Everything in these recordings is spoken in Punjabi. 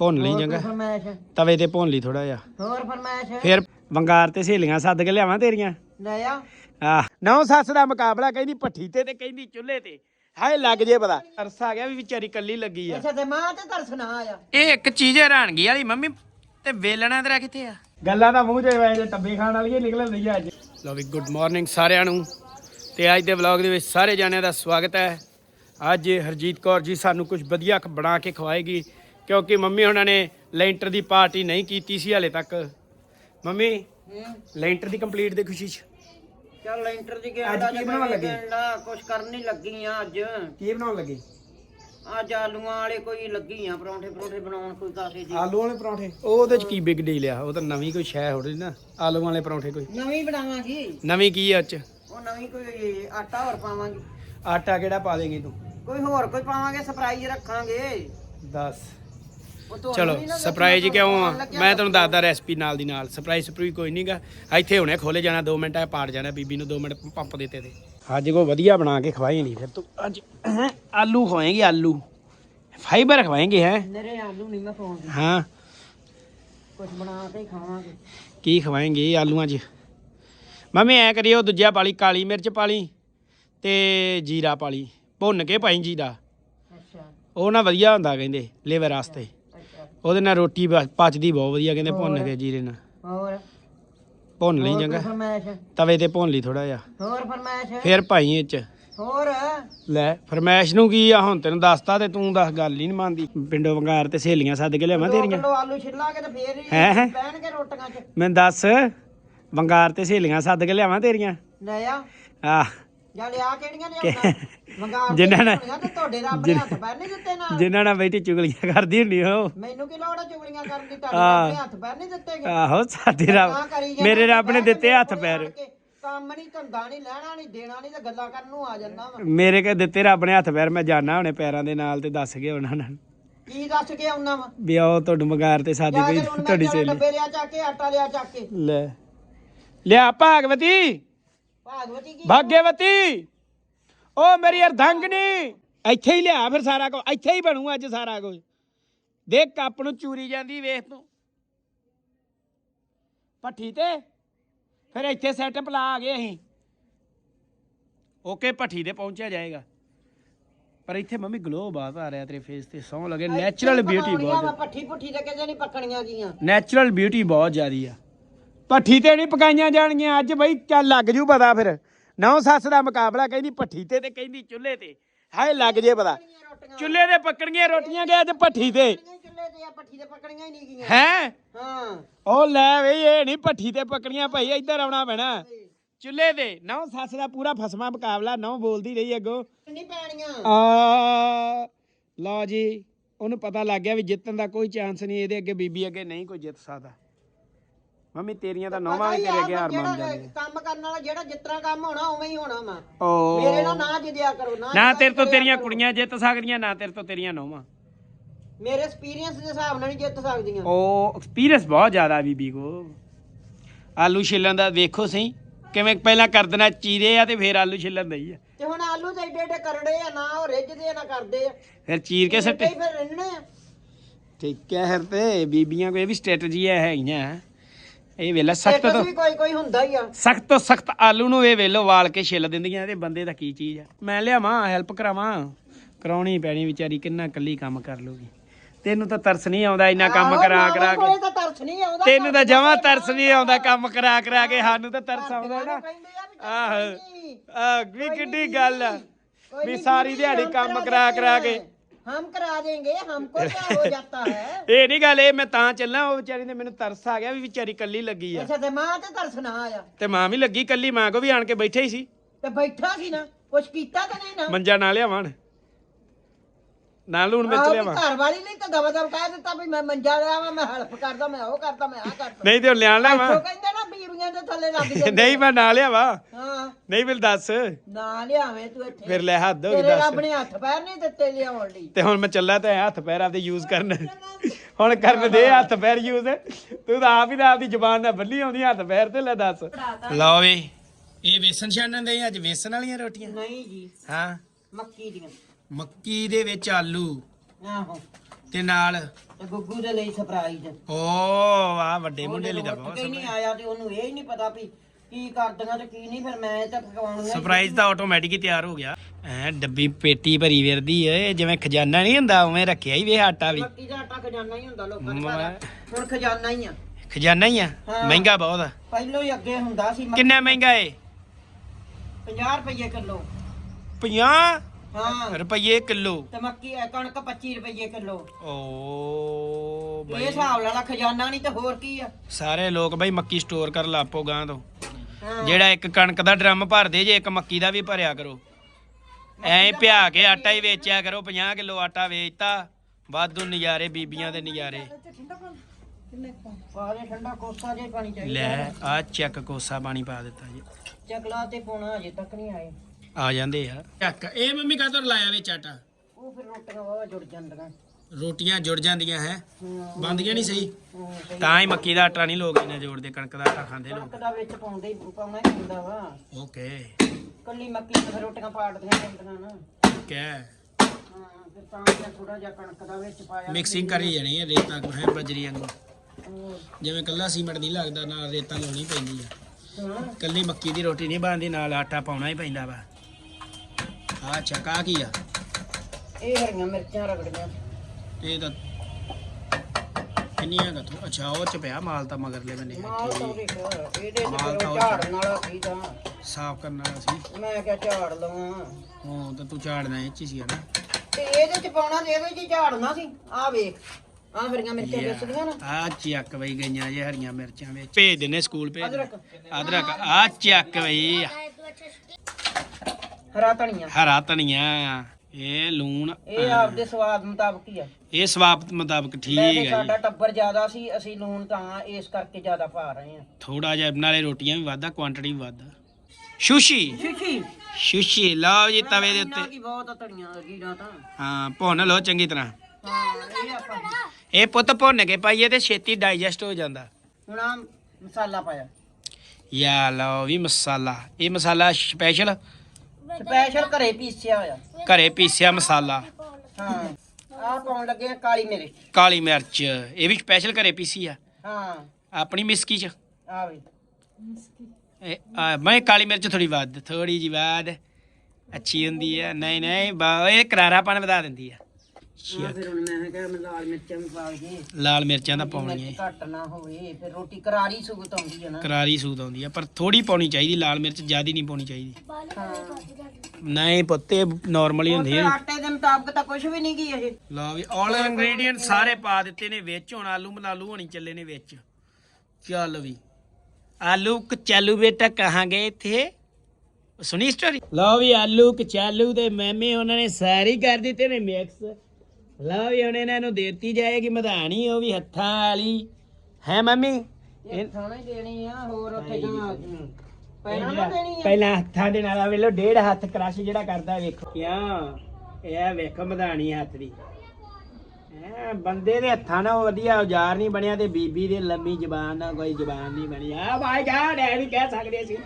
ਭੁੰਨ ਲਈ ਚੰਗਾ। ਫਰਮਾਇਸ਼? ਤਵੇ ਤੇ ਭੁੰਨ ਲਈ ਥੋੜਾ ਜਿਹਾ। ਹੋਰ ਫਰਮਾਇਸ਼? ਫਿਰ ਵੰਗਾਰ ਤੇ ਸਹੇਲੀਆਂ ਸੱਦ ਕੇ ਲਿਆਵਾਂ ਤੇਰੀਆਂ। ਲੈ ਆ। ਆ ਨੌ ਸੱਸ ਦਾ ਮੁਕਾਬਲਾ ਕਹਿੰਦੀ ਭੱਠੀ ਤੇ ਤੇ ਕਹਿੰਦੀ ਚੁੱਲ੍ਹੇ ਤੇ। ਹਾਏ ਲੱਗ ਜੇ ਪਤਾ। ਤਰਸ ਆ ਗਿਆ ਵੀ ਵਿਚਾਰੀ ਕੱਲੀ ਲੱਗੀ ਆ। ਅੱਛਾ ਤੇ ਮਾਂ ਤੇ ਤਰਸ ਨਾ ਆਇਆ। ਇਹ ਇੱਕ ਚੀਜ਼ ਹੈਰਾਨਗੀ ਵਾਲੀ ਮੰਮੀ ਤੇ ਵੇਲਣਾ ਤੇਰਾ ਕਿੱਥੇ ਆ? ਗੱਲਾਂ ਤਾਂ ਮੂੰਹ 'ਚ ਵੈਸੇ ਟੱਬੇ ਖਾਣ ਵਾਲੀਆਂ ਨਿਕਲਣ ਨਹੀਂ ਅੱਜ। ਲੋ ਵੀ ਗੁੱਡ ਮਾਰਨਿੰਗ ਸਾਰਿਆਂ ਨੂੰ। ਤੇ ਅੱਜ ਦੇ ਵਲੌਗ ਦੇ ਵਿੱਚ ਸਾਰੇ ਜਾਣਿਆਂ ਦਾ ਸਵਾਗਤ ਹੈ। ਅੱਜ ਹਰਜੀਤ ਕੌਰ ਜੀ ਸਾਨੂੰ ਕੁਝ ਵਧੀਆ ਬਣਾ ਕੇ ਖਵਾਏਗੀ। ਕਿਉਂਕਿ ਮੰਮੀ ਉਹਨਾਂ ਨੇ ਲੈਂਟਰ ਦੀ ਪਾਰਟੀ ਨਹੀਂ ਕੀਤੀ ਸੀ ਹਲੇ ਤੱਕ। ਮੰਮੀ ਲੈਂਟਰ ਦੀ ਕੰਪਲੀਟ ਦੇ ਖੁਸ਼ੀ 'ਚ। ਚੱਲ ਲੈਂਟਰ ਦੀ ਅੱਜ ਕੀ ਬਣਾਉਣ ਲੱਗੀ? ਕੁਛ ਕਰਨ ਨਹੀਂ ਲੱਗੀ ਆ ਅੱਜ। ਕੀ ਬਣਾਉਣ ਲੱਗੇ? ਅੱਜ ਆਲੂਆਂ ਵਾਲੇ ਕੋਈ ਲੱਗੀ ਆ ਪਰੌਂਠੇ ਪਰੌਂਠੇ ਬਣਾਉਣ ਕੋਈ ਕਾਸੇ ਦੀ ਆਲੂ ਵਾਲੇ ਪਰੌਂਠੇ? ਉਹ ਉਹਦੇ 'ਚ ਕੀ ਬਿਗ ਡੀਲ ਆ? ਉਹ ਤਾਂ ਨਵੀਂ ਕੋਈ ਸ਼ੈ ਹੋ ਰਹੀ ਨਾ। ਆਲੂ ਵਾਲੇ ਪਰੌਂਠੇ ਕੋਈ। ਨਵੀਂ ਬਣਾਵਾਂਗੀ ਨਵੀਂ ਕੀ ਆ ਉਹ 'ਚ ਉਹ ਨਵੀਂ ਕੋਈ ਆਟਾ ਹੋਰ ਪਾਵਾਂਗੀ। ਆਟਾ ਕਿਹੜਾ ਪਾ ਦੇਂਗੀ ਤੂੰ? ਕੋਈ ਹੋਰ ਕੋਈ ਪਾਵਾਂਗੇ ਸਰਪ੍ਰਾਈਜ਼ ਰੱਖਾਂਗੇ। ਦੱਸ। ਚਲੋ ਸਰਪ੍ਰਾਈਜ਼ ਕਿਉਂ ਆ? ਮੈਂ ਤੁਹਾਨੂੰ ਦੱਸਦਾ ਰੈਸਪੀ ਨਾਲ ਦੀ ਨਾਲ। ਸਰਪ੍ਰਾਈਜ਼ ਸਰਪ੍ਰਾਈਜ਼ ਕੋਈ ਨਹੀਂਗਾ ਇੱਥੇ ਹੁਣੇ ਖੋਲੇ ਜਾਣਾ 2 ਮਿੰਟ ਆ ਪਾੜ ਜਾਣਾ ਬੀਬੀ ਨੂੰ 2 ਮਿੰਟ ਪੰਪ ਦਿੱਤੇ ਤੇ ਅੱਜ ਕੋ ਵਧੀਆ ਬਣਾ ਕੇ ਖਵਾਈ ਨਹੀਂ ਫਿਰ ਤੂੰ। ਅੱਜ ਆਲੂ ਖਵਾਏਂਗੇ ਆਲੂ। ਫਾਈਬਰ ਖਵਾਏਂਗੇ ਹੈ? ਨਰੇ ਆਲੂ ਨਹੀਂ ਮੈਂ ਪਾਉਂਦੀ ਹਾਂ। ਕੁਝ ਬਣਾ ਕੇ ਖਾਵਾਂਗੇ। ਕੀ ਖਵਾਏਂਗੇ ਆਲੂਆਂ 'ਚ? ਮੰਮੀ ਐ ਕਰਿਓ ਦੂਜਾ ਪਾਲੀ ਕਾਲੀ ਮਿਰਚ ਪਾਲੀ ਤੇ ਜੀਰਾ ਪਾਲੀ। ਭੁੰਨ ਕੇ ਪਾਈ ਜੀਰਾ। ਅੱਛਾ। ਉਹ ਨਾ ਵਧੀਆ ਹੁੰਦਾ ਕਹਿੰਦੇ ਲਿਵਰ ਵਾਸਤੇ। ਉਹਦੇ ਨਾਲ ਰੋਟੀ ਪਚਦੀ ਬਹੁਤ ਵਧੀਆ ਕਹਿੰਦੇ ਭੁੰਨ ਕੇ ਜੀਰੇ ਨਾਲ। ਹੋਰ? ਭੁੰਨ ਲਈ ਹੋਰ ਚੰਗਾ। ਕੋਈ ਫਰਮਾਇਸ਼? ਤਵੇ ਤੇ ਭੁੰਨ ਲਈ ਥੋੜਾ ਜਿਹਾ। ਹੋਰ ਫਰਮਾਇਸ਼? ਫਿਰ ਭਾਈ ਇਹ ਚ। ਹੋਰ? ਲੈ ਫਰਮੈਸ਼ ਨੂੰ ਕੀ ਆ ਹੁਣ ਤੈਨੂੰ ਦੱਸਤਾ ਤੇ ਤੂੰ ਦੱਸ ਗੱਲ ਹੀ ਨਹੀਂ ਮੰਨਦੀ। ਪਿੰਡੋਂ ਵੰਗਾਰ ਤੇ ਸਹੇਲੀਆਂ ਸੱਦ ਕੇ ਲਿਆਵਾਂ ਦੋ ਤੇਰੀਆਂ। ਕਿਲੋ ਆਲੂ ਛਿੱਲਾ ਕੇ ਤੇ ਫੇਰ ਹੀ ਹੈਂ? ਪੈਣਗੇ ਰੋਟੀਆਂ 'ਚ। ਮੈਂ ਦੱਸ ਵੰਗਾਰ ਤੇ ਸਹੇਲੀਆਂ ਸੱਦ ਕੇ ਲਿਆਵਾਂ ਤੇਰੀਆਂ। ਲੈ ਆ। ਆ ਜਾਂ ਲਿਆ ਕਿਹੜੀਆਂ ਲਿਆਉਣਾ ਮੰਗਾ ਜਿਨ੍ਹਾਂ ਨੇ- ਤੇ ਤੁਹਾਡੇ ਰੱਬ ਨੇ ਹੱਥ ਪੈਰ ਨਹੀਂ ਦਿੱਤੇ ਨਾਲ। ਜਿਨ੍ਹਾਂ ਨਾਲ ਬੈਠੀ ਚੁਗਲੀਆਂ ਕਰਦੀ ਹੁੰਦੀ ਉਹ। ਮੈਨੂੰ ਕੀ ਲੋੜ ਹੈ ਚੁਗਲੀਆਂ ਕਰਨ ਦੀ? ਤੁਹਾਡੇ ਆਹ। ਰੱਬ ਨੇ ਹੱਥ ਪੈਰ ਨਹੀਂ ਦਿੱਤੇ ਗੇ। ਆਹੋ ਸਾਡੇ ਗੱਲਾਂ ਰੱਬ ਕਰੀ ਜਾਂਦਾ ਮੇਰੇ ਰੱਬ ਨੇ ਦਿੱਤੇ ਹੱਥ ਪੈਰ। ਆਣ ਕੇ। ਕੰਮ ਨਹੀਂ ਧੰਦਾ ਨਹੀਂ ਲੈਣਾ ਨਹੀਂ ਦੇਣਾ ਨਹੀਂ ਤੇ ਗੱਲਾਂ ਕਰਨ ਨੂੰ ਆ ਜਾਂਦਾ ਵਾ। ਮੇਰੇ ਕੇ ਦਿੱਤੇ ਰੱਬ ਨੇ ਹੱਥ ਪੈਰ ਮੈਂ ਜਾਣਾ ਹੁਣੇ ਪੈਰਾਂ ਦੇ ਨਾਲ ਤੇ ਦੱਸ ਗਿਆ ਉਹਨਾਂ ਨਾਲ ਕੀ ਦੱਸ ਕੇ ਆਉਣਾ ਵਾ? ਵੀ ਆਓ ਤੁਹਾਨੂੰ ਵੰਗਾਰ ਤੇ ਸਾਦੀ ਮੈਂ ਤੁਹਾਡੀ ਜਾ ਸਹੇਲੀ। ਡੱਬੇ ਲਿਆ ਚੱਕ ਕੇ ਆਟਾ ਲਿਆ ਚੱਕ ਕੇ। ਲੈ। ਲਿਆ ਭਾਗਵਤੀ। ਭਾਗਵਤੀ ਕੀ? ਭਾਗਿਆਵਤੀ ਓ ਮੇਰੀ ਅਰਧੰਗਨੀ ਇੱਥੇ ਹੀ ਲਿਆ ਫਿਰ ਸਾਰਾ ਕੁਝ ਇੱਥੇ ਹੀ ਬਣੂ ਅੱਜ ਸਾਰਾ ਕੁਝ ਦੇਖ ਕੱਪ ਨੂੰ ਚੂਰੀ ਜਾਂਦੀ ਵੇਖ ਤੂੰ। ਭੱਠੀ ਤੇ? ਫਿਰ ਇੱਥੇ ਸੈਟਅਪ ਲਾ ਆ ਗਏ ਅਸੀਂ। ਓਕੇ ਭੱਠੀ ਤੇ ਪਹੁੰਚਿਆ ਜਾਏਗਾ। ਪਰ ਇੱਥੇ ਮੰਮੀ ਗਲੋ ਬਾਤ ਆ ਰਿਹਾ ਤੇਰੇ ਫੇਸ ਤੇ। ਸੌ ਲਗੇ। ਨੈਚੁਰਲ ਬਿਊਟੀ ਬਹੁਤ ਪੱਠੀ ਪੁੱਠੀ ਤੇ ਕਿਤੇ ਨਹੀਂ ਪੱਕਣੀਆਂ ਗੀਆਂ ਨੈਚੁਰਲ ਬਿਊਟੀ ਬਹੁਤ ਜ਼ਿਆਦੀ ਆ। ਭੱਠੀ ਤੇ ਨਹੀਂ ਪਕਾਈਆਂ ਜਾਣਗੀਆਂ। ਅੱਜ ਬਈ ਚੱਲ ਲੱਗ ਜੂ ਪਤਾ ਫਿਰ। ਨੌ ਸੱਸ ਦਾ ਮੁਕਾਬਲਾ ਕਹਿੰਦੀ ਭੱਠੀ ਤੇ ਤੇ ਕਹਿੰਦੀ ਚੁੱਲ੍ਹੇ ਤੇ। ਹਾਏ ਲੱਗ ਜੇ ਪਤਾ। ਚੁੱਲ੍ਹੇ ਤੇ ਪੱਕਣਗੀਆਂ ਰੋਟੀਆਂ ਗਿਆ ਅੱਜ ਪੱਠੀ ਤੇ। ਪੱਕਣੀਆਂ ਹੀ। ਉਹ ਲੈ ਬਈ ਇਹ ਨਹੀਂ ਭੱਠੀ ਤੇ ਪੱਕਣੀਆਂ ਭਾਈ ਇੱਧਰ ਆਉਣਾ ਪੈਣਾ। ਚੁੱਲ੍ਹੇ ਤੇ। ਨੌ ਸੱਸ ਦਾ ਪੂਰਾ ਫਸਮਾ ਮੁਕਾਬਲਾ ਨੌ ਬੋਲਦੀ ਰਹੀ ਅੱਗੋਂ। ਨਹੀਂ ਪੈਣੀਆਂ। ਆ ਲਓ ਜੀ ਉਹਨੂੰ ਪਤਾ ਲੱਗ ਗਿਆ ਵੀ ਜਿੱਤਣ ਦਾ ਕੋਈ ਚਾਂਸ ਨਹੀਂ ਇਹਦੇ ਅੱਗੇ ਬੀਬੀ ਅੱਗੇ ਨਹੀਂ ਕੋਈ ਜਿੱਤ ਸਕਦਾ। ਮੰਮੀ ਤੇਰੀਆਂ ਤਾਂ ਨੌਵਾਂ ਵੀ ਤੇਰੇ ਹੀ ਅੱਗੇ ਹਾਰ ਮੰਨ ਜਿਹੜਾ ਜਾਂਦੀਆਂ ਕੰਮ ਕਰਨ ਵਾਲਾ ਜਿਹੜਾ ਜਿਸ ਤਰ੍ਹਾਂ ਕੰਮ ਹੋਣਾ ਉਵੇਂ ਹੀ ਹੋਣਾ ਵਾ। ਓ। ਮੇਰੇ ਨਾਲ ਨਾ ਜਿੱਦਿਆ ਕਰੋ ਨਾ ਨਾ ਤੇਰੇ ਤੋਂ ਤੇਰੀਆਂ। ਕੁੜੀਆਂ ਜਿੱਤ ਸਕਦੀਆਂ ਨਾ ਤੇਰੇ ਤੋਂ ਤੇਰੀਆਂ ਨੌਵਾਂ। ਮੇਰੇ ਐਕਸਪੀਰੀਅੰਸ ਦੇ ਹਿਸਾਬ ਨਾਲ ਨਹੀਂ ਜਿੱਤ ਸਕਦੀਆਂ। ਉਹ ਐਕਸਪੀਰੀਅੰਸ ਬਹੁਤ ਜ਼ਿਆਦਾ ਬੀਬੀ ਕੋ ਆਲੂ ਛਿੱਲਣ ਦਾ ਵੇਖੋ ਸਹੀ ਕਿਵੇਂ ਪਹਿਲਾਂ ਕਰ ਦੇਣਾ ਚੀਰੇ ਆ ਤੇ ਫਿਰ ਆਲੂ ਛਿੱਲਣ ਦਈ ਆ। ਤੇ ਹੁਣ ਆਲੂ ਤੇ ਏਡੇ ਏਡੇ ਕਰੜੇ ਆ ਨਾ ਉਹ ਰਿੱਝਦੇ ਆ ਨਾ ਕਰਦੇ ਆ। ਫਿਰ ਚੀਰ ਕੇ ਸੱਟੇ। ਕਈ ਫਿਰ ਰਿੰਨਣੇ ਆ। ਠੀਕ ਹੈ ਫਿਰ ਤੇ ਬੀਬੀਆਂ ਕੋ ਇਹ ਵੀ ਸਟ੍ਰੈਟਜੀ ਹੈਗੀਆਂ। ਇਹ ਵੇਲਾ ਸਖਤ ਤੋਂ ਕੋਈ ਕੋਈ ਹੁੰਦਾ ਹੀ ਆ। ਸਖਤ ਤੋਂ ਸਖਤ ਆਲੂ ਨੂੰ ਇਹ ਵੇਲੋ ਵਾਲ ਕੇ ਛਿੱਲ ਦਿੰਦੀਆਂ ਇਹਦੇ ਬੰਦੇ ਦਾ ਕੀ ਚੀਜ਼ ਆ। ਮੈਂ ਲਿਆਵਾਂ ਹੈਲਪ ਕਰਾਵਾਂ। ਕਰਾਉਣੀ ਪੈਣੀ ਵਿਚਾਰੀ ਕਿੰਨਾ ਕੱਲੀ ਕੰਮ ਕਰ ਲੂਗੀ। ਤੈਨੂੰ ਤਾਂ ਤਰਸ ਨਹੀਂ ਆਉਂਦਾ ਇੰਨਾ ਕੰਮ ਕਰਾ ਕਰਾ ਕੇ। ਤੈਨੂੰ ਤਾਂ ਜਮਾ ਤਰਸ ਨਹੀਂ ਆਉਂਦਾ ਕੰਮ ਕਰਾ ਕਰਾ ਕੇ ਸਾਨੂੰ ਤਾਂ ਤਰਸ ਆਉਂਦਾ ਨਾ। ਆਹ ਆ ਵੀ ਕਿੱਡੀ ਗੱਲ ਆ। ਵੀ ਸਾਰੀ ਦਿਹਾੜੀ ਕੰਮ ਕਰਾ ਕਰਾ ਕੇ। ਹਮ ਕਰਾ ਦੇਂਗੇ ਹਮਕੋ ਕਿਆ ਹੋ ਜਾਤਾ ਹੈ? ਇਹ ਨਹੀਂ ਗੱਲ ਇਹ ਮੈਂ ਤਾਂ ਚੱਲਾਂ ਉਹ ਵਿਚਾਰੀ ਨੇ ਮੈਨੂੰ ਤਰਸ ਆ ਗਿਆ ਵੀ ਵਿਚਾਰੀ ਕੱਲੀ ਲੱਗੀ ਆ। ਅੱਛਾ ਤੇ ਮਾਂ ਤੇ ਤਰਸ ਨਾ ਆਇਆ। ਤੇ ਮਾਂ ਵੀ ਲੱਗੀ ਕੱਲੀ ਮਾਂ ਕੋ ਵੀ ਆਣ ਕੇ ਬੈਠੇ ਹੀ ਸੀ। ਤੇ ਬੈਠਾ ਸੀ ਨਾ ਕੁਛ ਕੀਤਾ ਤਾਂ ਨਹੀਂ ਨਾ। ਮੰਜਾ ਨਾ ਲਿਆਵਾਂ ਨਾਲ ਲੂਣ ਮਿਰਚ ਲਿਆਵਾਂ। ਘਰ ਵਾਲੀ ਨਹੀਂ ਤਾਂ ਦਵਾ ਦਵ ਕਹਿ ਦਿੱਤਾ ਵੀ ਮੈਂ ਮੰਜਾ ਲਿਆਵਾਂ ਮੈਂ ਹੈਲਪ ਕਰਦਾ ਮੈਂ ਉਹ ਕਰਦਾ ਮੈਂ ਆ ਕਰਦਾ। ਨਹੀਂ ਤੇ ਹੁਣ ਲਿਆਣ ਉਹ ਲਿਆਵਾਂ ਕਹਿੰਦੇ ਨਾ ਬੀਬੀਆਂ ਦੇ ਥੱਲੇ ਲੱਗ ਜਾਂਦੇ। ਨਹੀਂ ਮੈਂ ਨਾ ਲਿਆਵਾ। ਹਾਂ। ਨਹੀਂ ਬਿਲ ਦੱਸ। ਨਾ ਲਿਆਵੇਂ ਤੂੰ ਇੱਥੇ। ਫਿਰ ਲੈ ਹੱਦ ਹੋ ਗਈ ਤੇਰੇ ਦੱਸ। ਰੱਬ ਨੇ ਹੱਥ ਪੈਰ ਨਹੀਂ ਦਿੱਤੇ ਲਿਆਉਣ ਲਈ। ਤੇ ਹੁਣ ਮੈਂ ਚੱਲਾ ਤੇ ਹੱਥ ਪੈਰ ਆਪਦੇ ਯੂਜ਼ ਕਰਨ। ਹੁਣ ਕਰਨ ਦੇ ਹੱਥ ਪੈਰ ਯੂਜ਼ ਤੂੰ ਤਾਂ ਆਪ ਹੀ ਤਾਂ ਆਪਦੀ ਜ਼ੁਬਾਨ ਨਾਲ ਬੰਨੀ ਆਉਂਦੀ ਹੱਥ ਪੈਰ ਤੇ ਲੈ ਦੱਸ। ਲਓ ਵੀ ਇਹ ਵੇਸਣ ਛਾਣਨ ਦੇ ਅੱਜ ਵੇਸਣ ਵਾਲੀਆਂ ਰੋਟੀਆਂ। ਨਹੀਂ ਜੀ। ਹਾਂ। ਮੱਕੀ ਦੀਆਂ। ਮੱਕੀ ਦੇ ਵਿੱਚ ਆਲੂ ਆਹੋ। ਤੇ ਨਾਲ ਤੇ ਗੁੱਗੂ ਦੇ ਲਈ ਸਰਪ੍ਰਾਈਜ਼ ਓ ਆ ਵੱਡੇ ਮੁੰਡੇ ਲਈ ਤਾਂ ਬਹੁਤ ਕੋਈ ਨਹੀਂ ਆਇਆ ਤੇ ਉਹਨੂੰ ਇਹ ਹੀ ਨਹੀਂ ਪਤਾ ਵੀ ਕੀ ਕਰਦੀਆਂ ਤੇ ਕੀ ਨਹੀਂ ਫਿਰ ਮੈਂ ਤਾਂ ਪਕਾਉਣੀਆਂ ਸਰਪ੍ਰਾਈਜ਼ ਤਾਂ ਆਟੋਮੈਟਿਕ ਹੀ ਤਿਆਰ ਹੋ ਗਿਆ। ਐ ਡੱਬੀ ਪੇਟੀ ਭਰੀ ਫਿਰਦੀ ਏ ਜਿਵੇਂ ਖਜ਼ਾਨਾ ਨਹੀਂ ਹੁੰਦਾ ਉਵੇਂ ਰੱਖਿਆ ਹੀ ਵੇ ਆਟਾ ਵੀ। ਮੱਕੀ ਦਾ ਆਟਾ ਖਜ਼ਾਨਾ ਹੀ ਹੁੰਦਾ ਲੋਕਾਂ ਦੇ ਘਰ। ਹੁਣ ਖਜ਼ਾਨਾ ਹੀ ਆ। ਖਜ਼ਾਨਾ ਹੀ ਆ। ਮਹਿੰਗਾ ਬਹੁਤ ਆ। ਪਹਿਲੋਂ ਹੀ ਅੱਗੇ ਹੁੰਦਾ ਸੀ ਕਿੰਨਾ ਮਹਿੰਗਾ ਏ? 50 ਰੁਪਏ ਕਿਲੋ। 50 ਹਾਂ। ਰੁਪਏ ਕਿਲੋ। ਤੇ ਮੱਕੀ ਅ, ਕਣਕ 25 ਰੁਪਏ ਕਿਲੋ। ਓ ਇਹ ਬਈ। ਹਿਸਾਬ ਵਾਲਾ ਖਜ਼ਾਨਾ ਨਹੀਂ ਤੇ ਹੋਰ ਕੀ ਆ? ਸਾਰੇ ਲੋਕ ਬਈ ਮੱਕੀ ਸਟੋਰ ਕਰ ਲਾਪੋ ਗਾਂ ਤੋਂ। ਹਾਂ। ਜਿਹੜਾ ਇੱਕ ਕਣਕ ਦਾ ਡਰਮ ਭਰਦੇ ਜੇ ਇੱਕ ਮੱਕੀ ਦਾ ਵੀ ਭਰਿਆ ਕਰੋ। ਐਂ ਪਿਆ ਕੇ ਆਟਾ ਹੀ ਵੇਚਿਆ ਕਰੋ 50 ਕਿਲੋ ਆਟਾ ਵੇਚਤਾ। ਵਾਧੂ ਨਜ਼ਾਰੇ ਬੀਬੀਆਂ ਦੇ ਨਜ਼ਾਰੇ। ਪਾਰੇ ਠੰਡਾ ਕੋਸਾ ਜੇ ਪਾਣੀ ਚਾਹੀਦਾ। ਲੈ ਆ ਚੱਕ ਕੋਸਾ ਪਾਣੀ ਪਾ ਦਿੱਤਾ ਜੀ। ਚਕਲਾ ਤੇ ਪੋਣਾ ਅਜੇ ਤੱਕ ਨਹੀਂ ਆਏ। ਆ ਜਾਂਦੇ ਆ। ਚੱਕ। ਇਹ ਮੰਮੀ ਕਾਹਤੋਂ ਲਾਇਆ ਵਿੱਚ ਆਟਾ ਉਹ ਫਿਰ ਰੋਟੀਆਂ ਵਾਵਾ ਜੁੜ ਜਾਂਦੀਆਂ। ਰੋਟੀਆਂ ਜੁੜ ਜਾਂਦੀਆਂ ਹੈ? ਹਾਂ। ਬੰਦੀਆਂ ਨਹੀਂ ਸਹੀ? ਹਾਂ। ਤਾਂ ਹੀ ਮੱਕੀ ਦਾ ਆਟਾ ਨਹੀਂ ਲੋਕ ਇੰਨਾ ਜੋੜਦੇ ਕਣਕ ਦਾ ਆਟਾ ਖਾਂਦੇ ਲੋਕ। ਕਣਕ ਦਾ ਵਿੱਚ ਪਾਉਂਦੇ ਹੀ ਪਾਉਣਾ ਹੀ ਪੈਂਦਾ ਵਾ। ਓਕੇ। ਕੱਲੀ ਮੱਕੀ ਤੇ ਫਿਰ ਰੋਟੀਆਂ ਪਾੜਦੀਆਂ ਜਾਂਦੀਆਂ ਨਾ। ਠੀਕ ਹੈ। ਹਾਂ ਫਿਰ ਤਾਂ ਮੈਂ ਥੋੜਾ ਜਿਹਾ ਕਣਕ ਦਾ ਵਿੱਚ ਪਾਇਆ ਮਿਕਸਿੰਗ ਕਰੀ ਜਾਣੀ ਹੈ ਰੇਤਾ ਕੋ ਹੈ ਬਜਰੀ ਵਾਂਗੂ। ਹੋਰ। ਜਿਵੇਂ ਕੱਲਾ ਸੀਮਟ ਨਹੀਂ ਲੱਗਦਾ ਨਾਲ ਰੇਤਾ ਲਾਉਣੀ ਪੈਂਦੀ ਆ। ਹਾਂ। ਕੱਲੀ ਮੱਕੀ ਦੀ ਰੋਟੀ ਨਹੀਂ ਬਣਦੀ ਨਾਲ ਆਟਾ ਪਾਉਣਾ ਹੀ ਪੈਂਦਾ ਵਾ। ਆ ਚੱਕਾ ਕੀ ਆ? ਇਹ ਹਰੀਆਂ ਮਿਰਚਾਂ ਰਗੜੀਆਂ। ਇਹ ਤਾਂ ਕਿੰਨੀਆਂ ਕਾ ਤੂੰ ਅੱਛਾ ਉਹ ਚ ਪਿਆ ਮਾਲ ਤਾਂ ਮਗਰਲੇ ਬੰਨੇ। ਮਾਲ ਤਾਂ ਦੇਖ ਇਹਦੇ ਮਾਲ ਤਾਂ ਝਾੜਨ ਵਾਲਾ ਸੀ ਤਾਂ ਸਾਫ਼ ਕਰਨ ਵਾਲਾ ਸੀ। ਮੈਂ ਕਿਹਾ ਝਾੜ ਲਵਾਂ। ਹਾਂ ਤਾਂ ਤੂੰ ਝਾੜਨਾ ਇਹ ਚ ਹੀ ਸੀ ਹਨਾ ਤੇ ਇਹਦੇ ਚ ਪਾਉਣਾ ਤੇ ਇਹਦੇ ਚ ਹੀ ਝਾੜਨਾ ਸੀ। ਆ ਵੇਖ ਆ ਹਰੀਆਂ ਮਿਰਚਾਂ ਦਿਸਦੀਆਂ ਨਾ। ਆ ਚੱਕ ਬਈ ਗਈਆਂ ਜੇ ਹਰੀਆਂ ਮਿਰਚਾਂ ਵਿੱਚ। ਭੇਜ ਦਿੰਨੇ ਸਕੂਲ ਭੇਜ ਅਦਰਕ। ਆ ਚੱਕ ਬਈ। ਹਰਾ ਧਨੀਆ। ਹਰਾ ਧਨੀਆ ਇਹ ਲੂਣ ਇਹ ਆਪਦੇ ਸਵਾਦ ਮੁਤਾਬਕ ਹੀ ਆ। ਇਹ ਸਵਾਬ ਮੁਤਾਬਕ ਠੀਕ ਹੈ ਜੀ ਸਾਡਾ ਟੱਬਰ ਜ਼ਿਆਦਾ ਸੀ ਅਸੀਂ ਲੂਣ ਤਾਂ ਇਸ ਕਰਕੇ ਜ਼ਿਆਦਾ ਪਾ ਰਹੇ ਹਾਂ। ਥੋੜਾ ਜਿਹਾ ਨਾਲੇ ਰੋਟੀਆਂ ਵੀ ਵਾਧਾ ਕੁਆਂਟੀਟੀ ਵੀ ਵਾਧਾ ਸ਼ੂਸ਼ੀ। ਸ਼ੀਸ਼ੀ। ਸ਼ੂਸ਼ੀ ਲਓ ਜੀ ਤਵੇ ਦੇ ਉੱਤੇ। ਬਹੁਤ ਧਨੀਆ ਜੀਰਾ ਤਾਂ। ਹਾਂ ਭੁੰਨ ਲਓ ਚੰਗੀ ਤਰ੍ਹਾਂ। ਇਹ ਪੁੱਤ ਭੁੰਨ ਕੇ ਪਾਈਏ ਤੇ ਛੇਤੀ ਡਾਈਜੈਸਟ ਹੋ ਜਾਂਦਾ। ਹੁਣ ਮਸਾਲਾ ਪਾਇਆ। ਯਾ ਲਓ ਵੀ ਮਸਾਲਾ। ਇਹ ਮਸਾਲਾ ਸਪੈਸ਼ਲ ਸਪੈਸ਼ਲ ਘਰੇ ਪੀਸਿਆ ਹੋਇਆ। ਘਰੇ ਪੀਸਿਆ ਮਸਾਲਾ। ਹਾਂ ਆਹ ਪਾਉਣ ਲੱਗੇ ਆ ਕਾਲੀ ਮਿਰਚ। ਕਾਲੀ ਮਿਰਚ ਇਹ ਵੀ ਸਪੈਸ਼ਲ ਘਰੇ ਪੀਸੀ ਆ? ਹਾਂ। ਆਪਣੀ ਮਿਸਕੀ ਚ? ਆ ਵੀ। ਇਹ, ਆ, ਮੈਂ ਕਾਲੀ ਮਿਰਚ ਥੋੜੀ ਵੱਧ ਥੋੜੀ ਜੀ ਵੱਧ। ਅੱਛੀ ਹੁੰਦੀ ਹੈ ਨਹੀਂ ਨਹੀਂ ਬਾ- ਇਹ ਕਰਾਰਾਪਨ ਵਧਾ ਦਿੰਦੀ ਆ। ਹਾਂ, ਫਿਰ ਹੁਣ ਮੈਂ ਕਿਹਾ ਮੈਂ ਲਾਲ ਮਿਰਚਾਂ ਵੀ ਪਾ ਲਈਏ। ਲਾਲ ਮਿਰਚਾਂ ਤਾਂ ਪਾਉਣੀਆਂ ਹੀ। ਘੱਟ ਨਾ ਹੋਵੇ ਫਿਰ ਰੋਟੀ ਕਰਾਰੀ ਸੁਗਤ ਆਉਂਦੀ ਹੈ ਨਾ। ਕਰਾਰੀ ਸੂਦ ਆਉਂਦੀ ਆ ਪਰ ਥੋੜੀ ਪਾਉਣੀ ਚਾਹੀਦੀ ਲਾਲ ਮਿਰਚ ਜ਼ਿਆਦੀ ਨਹੀਂ ਪਾਉਣੀ ਚਾਹੀਦੀ। ਹਾਂ। ਨਹੀਂ ਪੁੱਤੇ ਨਾਰਮਲੀ ਹੁੰਦੀ ਉਹਦੇ ਹੈ ਆਟੇ ਦੇ ਮੁਤਾਬਕ ਤਾਂ ਕੁਝ ਵੀ ਨਹੀਂ ਗਈ ਇਹ। ਲਓ ਵੀ ਆਲ ਇੰਗਰੀਡੀਅੰਟ ਸਾਰੇ ਪਾ ਦਿੱਤੇ ਨੇ ਵਿੱਚ ਹੁਣ ਆਲੂ ਮਲਾਲੂ ਹੋਣੀ ਚੱਲੇ ਨੇ ਵਿੱਚ। ਚੱਲ ਵੀ। ਆਲੂ ਕਚਾਲੂ ਬੇਟਾ ਕਹਾਂ ਗਏ ਥੇ ਸੁਣੀ ਸਟੋਰੀ ਲਓ ਵੀ ਆਲੂ ਕਚਾਲੂ ਤੇ ਮੈਮੇ ਉਹਨਾਂ ਨੇ ਸਾਰੀ ਕਰ ਦਿੱਤੇ ਨੇ ਮਿਕਸ ਲਓ ਵੀ ਹੁਣ ਇਹਨਾਂ ਨੂੰ ਦੇਤੀ ਜਾਏਗੀ ਮਧਾਣੀ ਉਹ ਵੀ ਹੱਥਾਂ ਵਾਲੀ। ਹੈ ਮੰਮੀ? ਇਹ ਖਾਣਾ ਹੀ ਦੇਣੀ ਆ ਹੋਰ ਉੱਥੇ ਜਾਂ। ਪੈਣਾ ਨਾ ਦੇਣੀ ਆ। ਪਹਿਲਾਂ ਹੱਥਾਂ ਦੇ ਨਾਲ ਆ ਵੇਲੋ ਡੇਢ ਹੱਥ ਕ੍ਰਸ਼ ਜਿਹੜਾ ਕਰਦਾ ਵੇਖੋ। ਕਿਆ ਇਹ ਵੇਖੋ ਮਧਾਣੀ ਹੱਥ ਦੀ। ਐ ਬੰਦੇ ਦੇ ਹੱਥਾਂ ਨਾਲ ਵਧੀਆ ਔਜ਼ਾਰ ਨਹੀਂ ਬਣਿਆ ਤੇ ਬੀਬੀ ਦੇ ਲੰਮੀ ਜ਼ਬਾਨ ਨਾਲ ਕੋਈ ਜ਼ਬਾਨ ਨਹੀਂ ਬਣੀ। ਆ ਬਾਈ ਗਾਡ ਐ ਨਹੀਂ ਕਹਿ ਸਕਦੇ ਸੀ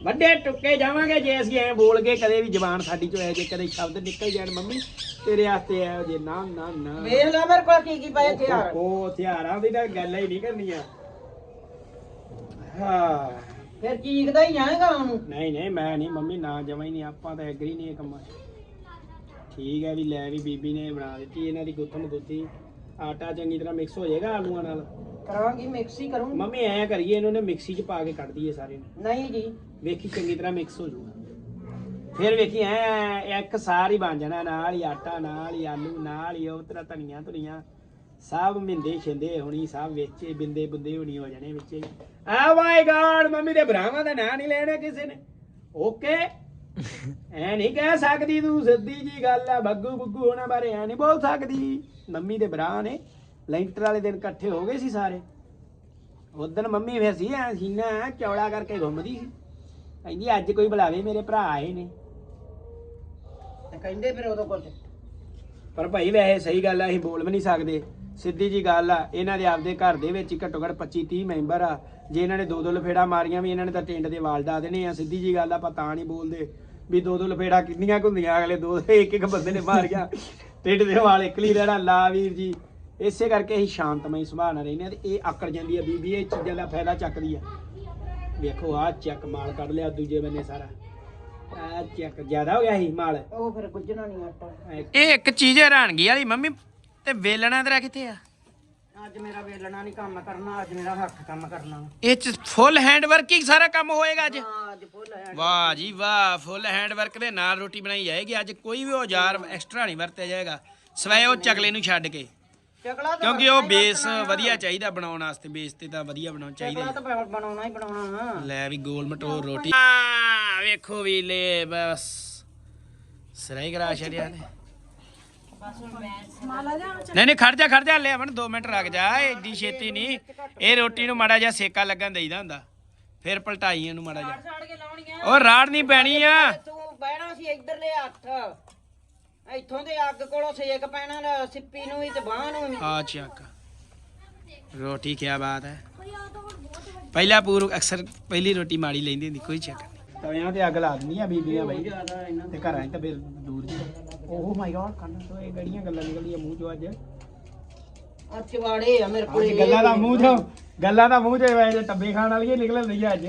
ਵੱਡੇ ਟੁੱਕੇ ਜਾਵਾਂਗੇ ਜੇ ਅਸੀਂ ਐ ਬੋਲ ਕੇ ਕਦੇ ਵੀ ਜ਼ਬਾਨ ਸਾਡੀ ਚੋਂ ਐ ਜੇ ਕਦੇ ਸ਼ਬਦ ਨਿਕਲ ਜਾਣ ਮੰਮੀ ਤੇਰੇ ਵਾਸਤੇ ਐ ਜੇ ਨਾ ਨਾ ਨਾ। ਵੇਖ ਲੈ ਮੇਰੇ ਕੋਲ ਕੀ ਕੀ ਪਏ ਹਥਿਆਰ। ਉਹ ਹਥਿਆਰਾਂ ਦੀ ਤਾਂ ਗੱਲ ਹੀ ਨਹੀਂ ਕਰਨੀ ਆ ਹਾਂ। ਫਿਰ ਚੀਕਦਾ ਹੀ ਜਾਏਗਾ ਉਹਨੂੰ। ਨਹੀਂ ਨਹੀਂ ਮੈਂ ਨਹੀਂ ਮੰਮੀ ਨਾ ਜਮਾ ਹੀ ਨਹੀਂ ਆਪਾਂ ਤਾਂ ਐਗਰੀ ਨਹੀਂ ਇਹ ਕੰਮਾਂ 'ਚ। ਠੀਕ ਹੈ ਵੀ ਲੈ ਵੀ ਬੀਬੀ ਨੇ ਬਣਾ ਦਿੱਤੀ ਇਹਨਾਂ ਦੀ ਗੁੱਥਮ ਗੁੱਥੀ। ਆਟਾ ਚੰਗੀ ਤਰ੍ਹਾਂ ਮਿਕਸ ਹੋ ਜਾਏਗਾ ਆਲੂਆਂ ਨਾਲ। ਕਰਾਂਗੀ ਮਿਕਸ ਹੀ ਕਰੂੰ ਮੰਮੀ ਐਂ ਕਰੀਏ ਇਹਨਾਂ ਨੇ ਮਿਕਸੀ 'ਚ ਪਾ ਕੇ ਕੱਢ ਦਈਏ ਸਾਰੇ ਨੂੰ। ਨਹੀਂ ਜੀ। ਵੇਖੀ ਚੰਗੀ ਤਰ੍ਹਾਂ ਮਿਕਸ ਹੋ ਜਾਊਗਾ। ਫਿਰ ਵੇਖੀ ਐ ਇੱਕ ਸਾਰ ਹੀ ਬਣ ਜਾਣਾ ਨਾਲ ਹੀ ਆਟਾ ਨਾਲ ਹੀ ਆਲੂ ਨਾਲ ਹੀ ਉਹ ਤਰ੍ਹਾਂ ਧਨੀਆ ਧੁਨੀਆਂ। ਸਭ ਮਿੰਦੇ ਛਿੰਦੇ ਹੋਣੀ ਸਭ ਵਿੱਚ ਹੀ ਬਿੰਦੇ ਬੁੰਦੇ ਹੋਣੀ ਹੋ ਜਾਣੇ ਵਿੱਚ ਹੀ। ਆ ਮਾਈ ਗਾਡ ਮੰਮੀ ਦੇ ਭਰਾਵਾਂ ਦਾ ਨਾਂ ਨਹੀਂ ਲੈਣਾ ਕਿਸੇ ਨੇ। ਓਕੇ ਐ ਨਹੀਂ ਕਹਿ ਸਕਦੀ ਤੂੰ ਸਿੱਧੀ ਜੀ ਗੱਲ ਆ ਬੱਗੂ ਬੁੱਗੂ ਹੋਣਾ ਬਾਰੇ ਐ ਨਹੀਂ ਬੋਲ ਸਕਦੀ। ਮੰਮੀ ਦੇ ਭਰਾ ਨੇ ਲੈਂਟਰ ਵਾਲੇ ਦਿਨ ਇਕੱਠੇ ਹੋ ਗਏ ਸੀ ਸਾਰੇ। ਉਦੋਂ ਮੰਮੀ ਫਿਰ ਸੀ ਐ ਸੀਨਾ ਚੌੜਾ ਕਰਕੇ ਘੁੰਮਦੀ ਸੀ। ਕਹਿੰਦੀ ਅੱਜ ਕੋਈ ਬੁਲਾਵੇ ਮੇਰੇ ਭਰਾ ਆਏ ਨੇ। ਤੇ ਕਹਿੰਦੇ ਫਿਰ ਉਦੋਂ ਕੁਝ ਪਰ ਭਾਈ ਵੈਸੇ ਸਹੀ ਗੱਲ ਆ ਅਸੀਂ ਬੋਲ ਵੀ ਨਹੀਂ ਸਕਦੇ। ਸਿੱਧੀ ਜੀ ਗੱਲ ਆ ਇਹਨਾਂ ਦੇ ਆਪਦੇ ਘਰ ਦੇ ਵਿੱਚ ਹੀ ਘੱਟੋ ਘੱਟ 25 30 ਮੈਂਬਰ ਆ। ਜੇ ਇਹਨਾਂ ਨੇ ਦੋ ਦੋ ਲਫੇੜਾ ਮਾਰੀਆਂ ਵੀ ਇਹਨਾਂ ਨੇ ਤਾਂ ਟਿੰਡ ਦੇ ਵਾਲ ਡਾ ਦੇਣੇ ਆ। ਸਿੱਧੀ ਜੀ ਗੱਲ ਆ ਆਪਾਂ ਤਾਂ ਨਹੀਂ ਬੋਲਦੇ ਵੀ ਦੋ ਦੋ ਲਫੇੜਾ ਕਿੰਨੀਆਂ ਹੁੰਦੀਆਂ ਅਗਲੇ ਦੋ ਇੱਕ ਇੱਕ ਬੰਦੇ ਨੇ ਮਾਰੀਆਂ। ਟਿੰਡ ਦੇ ਵਾਲ ਇਕਲੀ ਰਹਿਣਾ। ਲਾ ਵੀਰ ਜੀ ਇਸੇ ਕਰਕੇ ਅਸੀਂ ਸ਼ਾਂਤਮਈ ਸੁਭਾਅ ਨਾਲ ਰਹਿੰਦੇ ਆ ਤੇ ਇਹ ਆਕੜ ਜਾਂਦੀ ਆ ਬੀਬੀ ਇਹ ਚੀਜ਼ਾਂ ਦਾ ਫਾਇਦਾ ਚੱਕਦੀ ਆ ਵੇਖੋ ਆ ਚੱਕ ਮਾਲ ਕੱਢ ਲਿਆ ਦੂਜੇ ਬੰਨੇ ਸਾਰਾ। ਆ ਚੱਕ ਜ਼ਿਆਦਾ ਹੋ ਗਿਆ ਸੀ ਮਾਲ। ਉਹ ਫਿਰ ਗੁੱਜਣਾ ਨਹੀਂ ਆਟਾ। ਇਹ ਇੱਕ ਚੀਜ਼ ਹੈਰਾਨਗੀ ਵਾਲੀ ਮੰਮੀ ਤੇ ਵੇਲਣਾ ਤੇਰਾ ਕਿੱਥੇ ਆ? ਅੱਜ ਮੇਰਾ ਵੇਲਣਾ ਨਹੀਂ ਕੰਮ ਕਰਨਾ ਅੱਜ ਮੇਰਾ ਹੱਥ ਕੰਮ ਕਰਨਾ। ਇਹ ਚ ਫੁੱਲ ਹੈਂਡ ਵਰਕਿੰਗ ਸਾਰਾ ਕੰਮ ਹੋਏਗਾ ਅੱਜ। ਹਾਂ ਅੱਜ ਫੁੱਲ ਹੈ ਵਾਹ ਜੀ ਵਾਹ ਫੁੱਲ ਹੈਂਡ ਵਰਕ ਦੇ ਨਾਲ ਰੋਟੀ ਬਣਾਈ ਜਾਏਗੀ। ਅੱਜ ਕੋਈ ਵੀ ਔਜ਼ਾਰ ਐਕਸਟਰਾ ਨਹੀਂ ਵਰਤਿਆ ਜਾਏਗਾ। ਸਵਾਏ ਉਹ ਚਕਲੇ ਨੂੰ ਛੱਡ ਕੇ। ਚਕਲਾ ਤਾਂ ਕਿਉਂਕਿ ਉਹ ਬੇਸ ਵਧੀਆ ਚਾਹੀਦਾ ਬਣਾਉਣ ਵਾਸਤੇ ਬੇਸ ਤੇ ਤਾਂ ਵਧੀਆ ਬਣਾਉਣਾ ਚਾਹੀਦਾ ਚਕਲਾ ਤਾਂ ਬ- ਬਣਾਉਣਾ ਹੀ ਬਣਾਉਣਾ ਹੀ। ਲੈ ਵੀ ਗੋਲ ਮਟੋਰ ਰੋਟੀ। ਆ ਵੇਖੋ ਵੀ ਲੈ ਬਸ। ਸਰਾਈ ਕਰਾ ਛੜਿਆ ਨੇ ਨਹੀਂ ਨਹੀਂ ਖੜ ਜਾ ਖੜ ਜਾ ਲੈ ਅਮਨ 2 ਮਿੰਟ ਰੁਕ ਜਾ ਏਡੀ ਛੇਤੀ ਨਹੀਂ। ਇਹ ਰੋਟੀ ਨੂੰ ਮਾੜਾ ਜਿਹਾ ਸੇਕਾ ਲੱਗਣ ਦੇਈਦਾ ਹੁੰਦਾ। ਫਿਰ ਪਲਟਾਈ ਇਹਨੂੰ ਮਾੜਾ ਜਿਹਾ। ਉਹ ਰਾੜ ਨਹੀਂ ਪੈਣੀ ਆ। ਤੂੰ ਬਹਿਣਾ ਸੀ ਇੱਧਰਲੇ ਹੱਥ। ਇੱਥੋਂ ਦੇ ਅੱਗ ਕੋਲੋਂ ਸੇਕ ਪੈਣਾ ਸਿੱਪੀ ਨੂੰ ਵੀ ਤੇ ਬਾਹ ਨੂੰ ਵੀ। ਆ ਚੱਕ। ਰੋਟੀ ਕੀ ਬਾਤ ਹੈ। ਪਹਿਲਾ ਪੂਰ ਅਕਸਰ ਪਹਿਲੀ ਰੋਟੀ ਮਾੜੀ ਲੈਂਦੀ ਹੁੰਦੀ ਕੋਈ ਚੱਕਰ ਨਹੀਂ। ਤਵਿਆਂ ਤੇ ਅੱਗ ਲਾ ਦਿੰਦੀਆਂ ਬੀਬੀਆਂ ਬਈ। ਤੇ ਘਰਾਂ ਤਾਂ ਫਿਰ ਦੂਰ ਦੀ ਓਹ ਮਾਈ ਗॉड ਕੰਨ ਤੋਂ ਇਹ ਗੜੀਆਂ ਗੱਲਾਂ ਨਿਕਲਦੀਆਂ ਮੂੰਹ ਚੋਂ ਅੱਜ? ਆ ਚਵਾੜੇ ਆ ਮੇਰੇ ਕੋਲ। ਅੱਜ ਗੱਲਾਂ ਦਾ ਮੂੰਹ ਚੋਂ ਗੱਲਾਂ ਦਾ ਮੂੰਹ ਚੋਂ ਵੈਸੇ ਟੱਬੇ ਖਾਣ ਵਾਲੀਆਂ ਨਿਕਲਣ ਲਈਆਂ ਅੱਜ।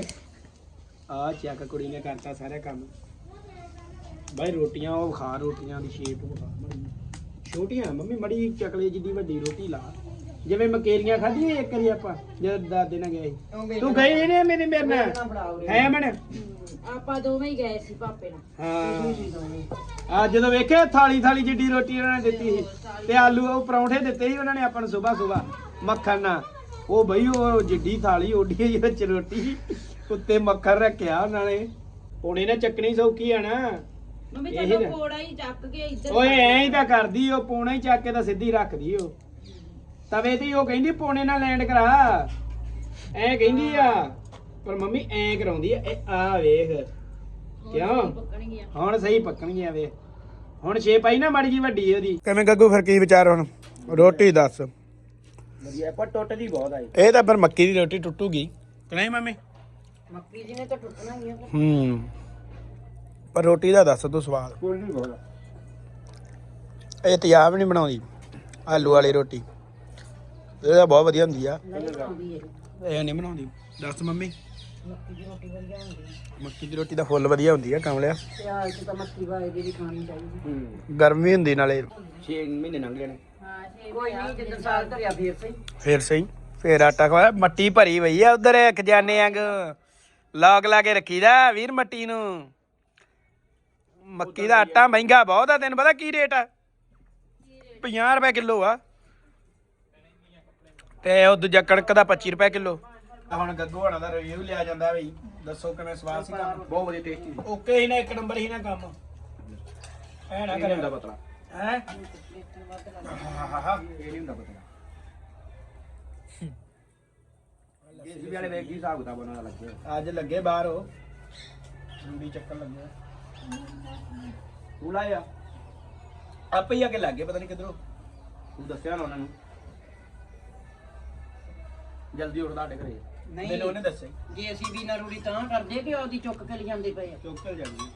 ਆ ਚੱਕ ਕੁੜੀ ਨੇ ਕਰਤਾ ਸਾਰਾ ਕੰਮ। ਬਾਈ ਰੋਟੀਆਂ ਉਹ ਖਾ ਰੋਟੀਆਂ ਦੀ ਸ਼ੇਪ ਵਿਖਾ ਮਾੜੀ। ਛੋਟੀਆਂ ਮੰਮੀ ਮੜੀ ਚਕਲੇ ਜਿੱਡੀ ਵੱਡੀ ਰੋਟੀ ਲਾ। ਜਿਵੇਂ ਮਕੇਰੀਆਂ ਖਾਧੀਆਂ ਇੱਕ ਵਾਰੀ ਆਪਾਂ ਜਦ ਦਾਦੇ ਨਾਲ ਗਏ ਸੀ। ਤੂੰ ਗਈ ਨੇ ਮੇਰੇ ਮੇਰੇ ਨਾਲ? ਹੈ ਮਣ ਆਪਾਂ ਦੋਵੇਂ ਹੀ ਗਏ ਸੀ ਪਾਪੇ ਨਾਲ। ਹਾਂ। ਆ ਜਦੋਂ ਵੇਖਿਆ ਥਾਲੀ ਥਾਲੀ ਜਿੱਡੀ ਰੋਟੀ ਉਹਨਾਂ ਨੇ ਦਿੱਤੀ ਸੀ ਤੇ ਆਲੂ ਉਹ ਪਰੌਂਠੇ ਦਿੱਤੇ ਸੀ ਉਹਨਾਂ ਨੇ ਆਪਾਂ ਨੂੰ ਸਵੇਰ ਸਵੇਰ ਮੱਖਣ ਨਾਲ। ਉਹ ਬਈ ਉਹ ਜਿੱਡੀ ਥਾਲੀ ਓਡੀ ਜਿਹੀ ਵਿੱਚ ਰੋਟੀ। ਉੱਤੇ ਮੱਖਣ ਰੱਖਿਆ ਉਹਨਾਂ ਨੇ। ਹੁਣ ਇਹਨੇ ਚੱਕਣੀ ਸੌਖੀ ਆ ਨਾ। ਮੰਮੀ ਇਹੀ ਨਾ। ਕੋੜਾ ਹੀ ਚੱਕ ਕੇ ਇੱਧਰ ਓਏ ਐਂ ਹੀ ਤਾਂ ਕਰਦੀ ਉਹ ਪੋਣਾ ਹੀ ਚੱਕ ਕੇ ਤਾਂ ਸਿੱਧੀ ਰੱਖਦੀ ਉਹ ਤਵੇ ਤੇ ਹੀ ਉਹ ਕਹਿੰਦੀ ਪੋਣੇ ਨਾਲ ਲੈਂਡ ਕਰਾ। ਐ ਕਹਿੰਦੀ ਆ। ਪਰ ਮੰਮੀ ਐਂ ਕਰਾਉਂਦੀ ਆ ਇਹ ਆ ਵੇਖ। ਕਿਉਂ? ਪੱਕਣਗੀਆਂ। ਹੁਣ ਸਹੀ ਪੱਕਣਗੀਆਂ ਵੇ ਹੁਣ ਛੇ ਪਾਈ ਨਾ ਮਾੜੀ ਜੀ ਵੱਡੀ ਉਹਦੀ। ਕਿਵੇਂ ਗੱਗੂ ਫਿਰ ਕੀ ਵਿਚਾਰ ਹੁਣ? ਰੋਟੀ ਦੱਸ। ਵਧੀਆ ਪਰ ਟੁੱਟਦੀ ਬਹੁਤ ਆਈ ਇਹ। ਤਾਂ ਫਿਰ ਮੱਕੀ ਦੀ ਰੋਟੀ ਟੁੱਟੂਗੀ। ਕਿ ਨਹੀਂ ਮੰਮੀ? ਮੱਕੀ ਜੀ ਨੇ ਤਾਂ ਟੁੱਟਣਾ ਹੀ ਆ ਹੂੰ। ਪਰ ਰੋਟੀ ਦਾ ਦੱਸ ਤੂੰ ਸਵਾਦ। ਕੋਈ ਨਹੀਂ ਬੋਲ ਇਹ ਤਿਆਬ ਨਹੀਂ ਬਣਾਉਂਦੀ ਆਲੂ ਵਾਲੀ ਰੋਟੀ। ਇਹ ਤਾਂ ਬਹੁਤ ਵਧੀਆ ਹੁੰਦੀ ਆ। ਨਹੀਂ ਆਉਂਦੀ ਇਹ। ਇਹ ਨਹੀਂ ਬਣਾਉਂਦੀ। ਦੱਸ ਮੰਮੀ। ਮੱਕੀ ਦੀ ਰੋਟੀ ਵਧੀਆ ਹੁੰਦੀ ਹੈ। ਮੱਕੀ ਦੀ ਰੋਟੀ ਫੁੱਲ ਵਧੀਆ ਹੁੰਦੀ ਆ ਕਮਲਿਆ ਸਿਆਲ ਚ ਤਾਂ ਮੱਕੀ ਵਾਏ ਦੀ ਵੀ ਖਾਣੀ ਚਾਹੀਦੀ ਹੂੰ। ਗਰਮੀ ਹੁੰਦੀ ਨਾਲੇ। 6 ਮਹੀਨੇ ਲੰਘ ਗਏ ਨੇ ਕੋਈ ਨਹੀਂ ਜਿੱਦਾਂ ਸਾਲ ਧਰਿਆ ਫੇਰ ਸਹੀ। ਫੇਰ ਸਹੀ। ਫੇਰ ਆਟਾ ਖਵਾਇਆ ਮੱਟੀ ਭਰੀ ਪਈ ਆ ਉਧਰ ਖਜ਼ਾਨੇ ਵਾਂਗ ਲੌਕ ਲਾ ਕੇ ਰੱਖੀਦਾ ਵੀਰ ਮੱਟੀ ਨੂੰ। ਮੱਕੀ ਦਾ ਆਟਾ ਮਹਿੰਗਾ ਬਹੁਤ ਆ ਤੈਨੂੰ ਪਤਾ ਕੀ ਰੇਟ ਆ? 50 ਰੁਪਏ ਕਿਲੋ ਆ। ਤੇ ਉਹ ਦੂਜਾ ਕਣਕ ਦਾ 25 ਰੁਪਏ ਕਿਲੋ। ਹੁਣ ਗੱਗੂ ਹੋਣਾ ਦਾ ਰਿਵਿਊ ਲਿਆ ਜਾਂਦਾ ਬਈ। ਦੱਸੋ ਕਿਵੇਂ ਸਵਾਦ ਸੀ ਕੰਮ ਬਹੁਤ ਵਧੀਆ ਟੇਸਟੀ ਓਕੇ ਹੀ ਨਾ ਇੱਕ ਨੰਬਰ ਹੀ ਨਾ ਕੰਮ। ਐ ਨਾ ਇਹ ਨਹੀਂ ਹੁੰਦਾ ਕਰੇ। ਪਤਲਾ। ਹੈ? ਇਹ ਨਹੀਂ ਹੁੰਦਾ ਪਤਲਾ। ਇਸ ਵੀ ਵਾਲੇ ਵੇਖ ਕੀ ਹਿਸਾਬ ਕਿਤਾਬ ਉਹਨਾਂ ਦਾ ਲੱਗਿਆ ਅੱਜ ਲੱਗੇ ਬਾਹਰ ਉਹ। ਰੂੜੀ ਚੱਕਣ ਲੱਗੇ ਤੂੰ ਲਾਇਆ ਆਪੇ ਹੀ ਆ ਕੇ ਲੱਗੇ ਪਤਾ ਨਹੀਂ ਕਿਧਰੋਂ। ਤੂੰ ਦੱਸਿਆ ਨਾ ਉਹਨਾਂ ਨੂੰ। ਜਲਦੀ ਉੱਠ ਤੁਹਾਡੇ ਘਰੇ। ਮੈਨੂੰ ਉਹਨੇ ਦੱਸਿਆ ਜੇ ਅਸੀਂ ਵੀ ਨਾ ਰੂੜੀ ਤਾਂ ਕਰਦੇ ਕਿ ਉਹਦੀ ਚੁੱਕ ਕੇ ਲਿਜਾਂਦੇ ਪਏ ਆ। ਚੁੱਕ ਕੇ ਜਾਂਦੀ।